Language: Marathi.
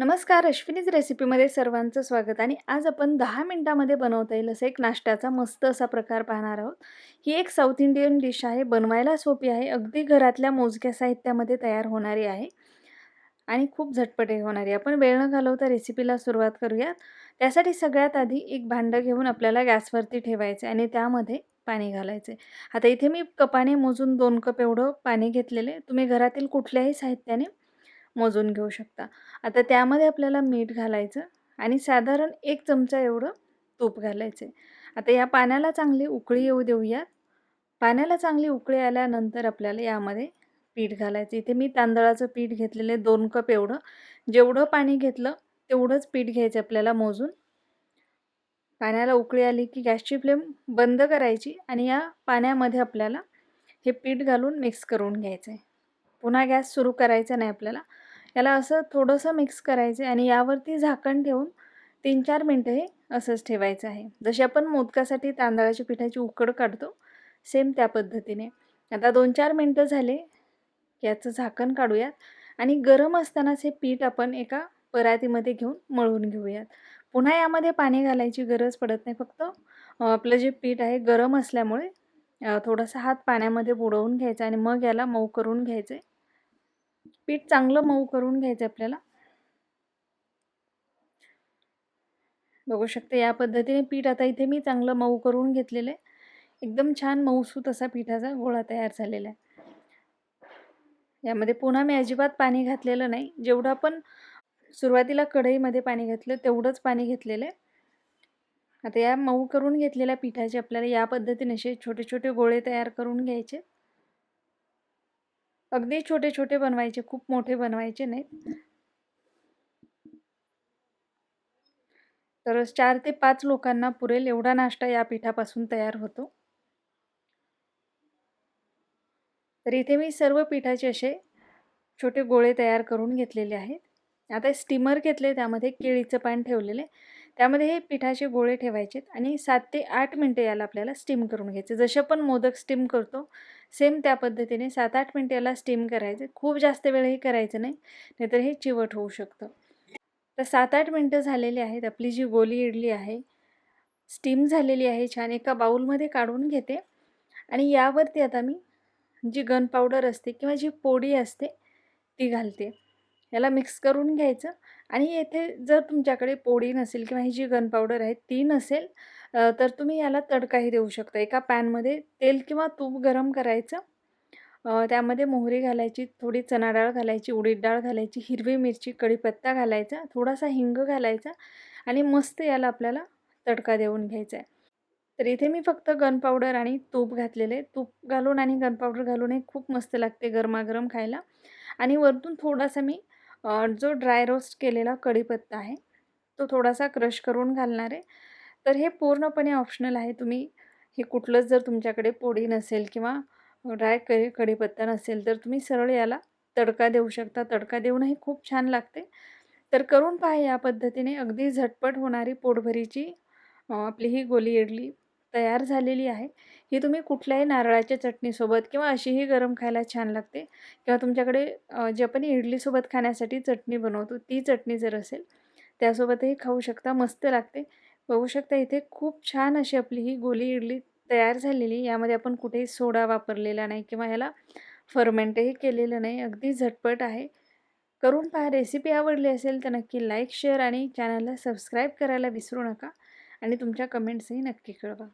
नमस्कार अश्विनीज रेसिपीमध्ये सर्वांचं स्वागत. आणि आज आपण दहा मिनटामध्ये बनवता येईल असं एक नाश्त्याचा मस्त असा प्रकार पाहणार आहोत. ही एक साऊथ इंडियन डिश आहे बनवायला सोपी आहे अगदी घरातल्या मोजक्या साहित्यामध्ये तयार होणारी आहे. आणि खूप झटपटे होणारी आपण वेळ न घालवता रेसिपीला सुरुवात करूयात. त्यासाठी सगळ्यात आधी एक भांडं घेऊन आपल्याला गॅसवरती ठेवायचे आणि त्यामध्ये पाणी घालायचे. आता इथे मी कपाने मोजून दोन कप एवढं पाणी घेतलेले. तुम्ही घरातील कुठल्याही साहित्याने मोजून घेऊ शकता. आता त्यामध्ये आपल्याला मीठ घालायचं आणि साधारण एक चमचा एवढं तूप घालायचे. आता या पाण्याला चांगली उकळी येऊ देऊयात. पाण्याला चांगली उकळी आल्यानंतर आपल्याला यामध्ये पीठ घालायचं. इथे मी तांदळाचं पीठ घेतलेले दोन कप एवढं. जेवढं पाणी घेतलं तेवढंच पीठ घ्यायचं आपल्याला मोजून. पाण्याला उकळी आली की गॅसची फ्लेम बंद करायची आणि या पाण्यामध्ये आपल्याला हे पीठ घालून मिक्स करून घ्यायचं आहे पुन्हा गॅस सुरू करायचा नाही आपल्याला. याला असं थोडंसं मिक्स करायचं आहे आणि यावरती झाकण ठेवून तीन चार मिनटं हे असंच ठेवायचं आहे. जशी आपण मोदकासाठी तांदळाच्या पिठाची उकड काढतो सेम त्या पद्धतीने. आता दोन चार मिनटं झाले याचं झाकण काढूयात आणि गरम असतानाच हे पीठ आपण एका परातीमध्ये घेऊन मळून घेऊयात. पुन्हा यामध्ये पाणी घालायची गरज पडत नाही फक्त आपलं जे पीठ आहे गरम असल्यामुळे थोडासा हात पाण्यामध्ये बुडवून घ्यायचा आणि मग याला मऊ करून घ्यायचं आहे पीठ चांगलं मऊ करून घ्यायचं आपल्याला. बघू शकते या पद्धतीने पीठ आता इथे मी चांगलं मऊ करून घेतलेलं आहे एकदम छान मऊसूत असा पिठाचा गोळा तयार झालेला आहे यामध्ये पुन्हा मी अजिबात पाणी घातलेलं नाही. जेवढं आपण सुरुवातीला कढईमध्ये पाणी घातलं तेवढंच पाणी घेतलेलं आहे आता या मऊ करून घेतलेल्या पिठाचे आपल्याला या पद्धतीने असे छोटे छोटे गोळे तयार करून घ्यायचे. अगदी छोटे छोटे बनवायचे खूप मोठे बनवायचे नाहीत. तर चार ते पाच लोकांना पुरेल एवढा नाश्ता या पिठापासून तयार होतो. तर इथे मी सर्व पिठाचे असे छोटे गोळे तयार करून घेतलेले आहेत. आता स्टीमर घेतले त्यामध्ये केळीचं पान ठेवलेले. त्यामध्ये हे पिठाचे गोळे ठेवायचे आणि सात ते आठ मिनटं याला आपल्याला स्टीम करून घ्यायचे. जसे आपण मोदक स्टीम करतो सेम त्या पद्धतीने सात आठ मिनटं याला स्टीम करायचं. खूप जास्त वेळही करायचं नाही नाहीतर हे चिवट होऊ शकतं. तर सात आठ मिनटं झालेली आहेत. आपली जी गोली इडली आहे स्टीम झालेली आहे छान. एका बाऊलमध्ये काढून घेते. आणि यावरती आता मी जी गन पावडर असते किंवा जी पोडी असते ती घालते. याला मिक्स करून घ्यायचं. आणि येथे जर तुमच्याकडे पोळी नसेल किंवा ही जी गन पावडर आहे ती नसेल तर तुम्ही याला तडकाही देऊ शकता. एका पॅनमध्ये तेल किंवा तूप गरम करायचं. त्यामध्ये मोहरी घालायची थोडी चणा डाळ घालायची उडीद डाळ घालायची हिरवी मिरची कढीपत्ता घालायचा थोडासा हिंग घालायचा आणि मस्त याला आपल्याला तडका देऊन घ्यायचा आहे. तर इथे मी फक्त गन पावडर आणि तूप घातलेले तूप घालून आणि गन पावडर घालून हे खूप मस्त लागते गरमागरम खायला. आणि वरतून थोडासा मी जो ड्राय रोस्ट केलेला कढीपत्ता आहे तो थोडासा क्रश करून घालणार आहे. तर हे पूर्णपणे ऑप्शनल आहे. तुम्ही हे कुठलंच जर तुमच्याकडे पोळी नसेल किंवा ड्राय कढी कढीपत्ता नसेल तर तुम्ही सरळ याला तडका देऊ शकता. तडका देऊनही खूप छान लागते. तर करून पहा या पद्धतीने. अगदी झटपट होणारी पोटभरीची आपली ही गोली इडली. तयार झालेली आहे. ही तुम्ही कुठल्याही नारळाच्या चटणीसोबत किंवा अशीही गरम खायला छान लागते. किंवा तुमच्याकडे जे आपण इडलीसोबत खाण्यासाठी चटणी बनवतो ती चटणी जर असेल त्यासोबतही खाऊ शकता मस्त लागते. बघू शकता इथे खूप छान अशी आपली ही गोली इडली तयार झालेली यामध्ये आपण कुठेही सोडा वापरलेला नाही किंवा ह्याला फर्मेंटही केलेलं नाही. अगदी झटपट आहे. करून पहा रेसिपी आवडली असेल तर नक्की लाईक शेअर आणि चॅनलला सबस्क्राईब करायला विसरू नका. आणि तुमच्या कमेंट्सही नक्की कळवा.